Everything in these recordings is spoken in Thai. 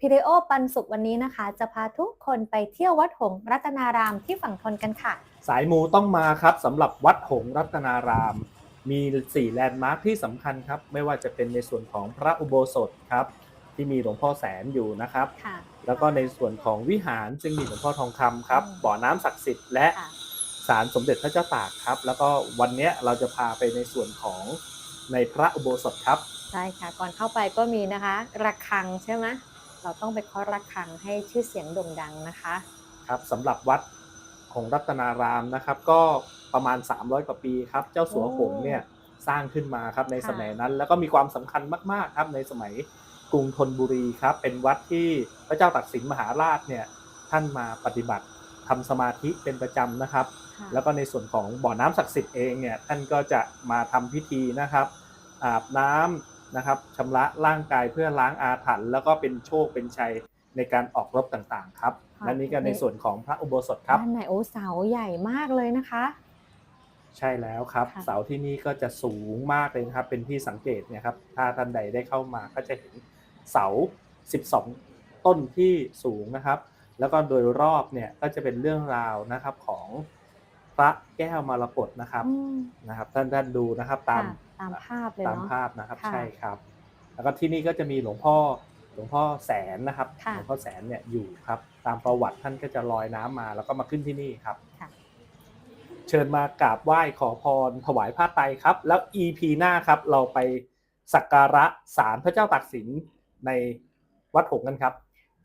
พิเรโอปันสุขวันนี้นะคะ จะพาทุกคนไปเที่ยววัดหงส์รัตนารามที่ฝั่งทนกันค่ะ สายมูต้องมาครับสำหรับวัดหงส์รัตนาราม มี 4 แลนด์มาร์คที่สำคัญครับ ไม่ว่าจะเป็นในส่วนของพระอุโบสถครับ ที่มีหลวงพ่อแสนอยู่นะครับ ค่ะ แล้วก็ในส่วนของวิหารซึ่งมีหลวงพ่อทองคำครับ อืม บ่อน้ำศักดิ์สิทธิ์และ ค่ะ ศาลสมเด็จพระเจ้าตากครับ แล้วก็วันเนี้ยเราจะพาไปในส่วนของในพระอุโบสถครับ ใช่ค่ะ ก่อนเข้าไปก็มีนะคะ ระฆังใช่ไหม เราต้องไปเคาะระฆังให้ชื่อเสียงโด่งดังนะคะครับสำหรับวัดของรัตนารามนะครับ ก็ประมาณ 300 กว่าปีครับ เจ้าสัวหงส์เนี่ยสร้างขึ้นมาครับในค่ะสมัยนั้น แล้วก็มีความสำคัญมาก ๆ ครับในสมัยกรุงธนบุรีครับ เป็นวัดที่พระเจ้าตากสินมหาราชเนี่ยท่านมาปฏิบัติทำสมาธิเป็นประจำนะครับค่ะแล้วก็ในส่วนของบ่อน้ำศักดิ์สิทธิ์เองเนี่ยท่านก็จะมาทำพิธีนะครับ อาบน้ำ นะครับชำระร่างกายเพื่อล้างอาถรรพ์แล้วก็เป็นโชคเป็นชัยในการออกรบต่างๆ ครับ ค่ะ และนี่ก็ในส่วนของพระอุโบสถครับ ด้านในโอ้เสาใหญ่มากเลยนะคะ ใช่แล้วครับ ค่ะ เสาที่นี่ก็จะสูงมากเลยนะครับ เป็นที่สังเกตเนี่ยครับ ถ้าท่านใดได้เข้ามาก็จะเห็นเสา 12 ต้นที่สูงนะครับ แล้วก็โดยรอบเนี่ยก็จะเป็นเรื่องราวนะครับของ พระแก้วมรกตนะครับอืมนะครับ ท่านท่านดูนะครับตามค่ะตามภาพเลยตามเนาะภาพนะครับค่ะใช่ครับ แล้วก็ที่นี่ก็จะมีหลวงพ่อหลวงพ่อแสนนะครับค่ะหลวงพ่อแสนเนี่ยอยู่ครับ ตามประวัติท่านก็จะลอยน้ำมา แล้วก็มาขึ้นที่นี่ครับค่ะเชิญมากราบไหว้ขอพรถวายผ้าไตรครับ แล้ว EP หน้าครับ เราไปสักการะศาลพระเจ้าตากสินในวัดหงส์กันครับ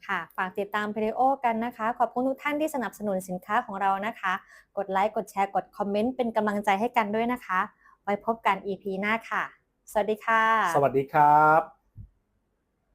ค่ะ ฝากติดตามเพลโอกันนะคะ ขอบคุณทุกท่านที่สนับสนุนสินค้าของเรานะคะ กดไลค์ กดแชร์ กดคอมเมนต์ เป็นกำลังใจให้กันด้วยนะคะ ไว้พบกัน EP หน้าค่ะ สวัสดีค่ะ สวัสดีครับ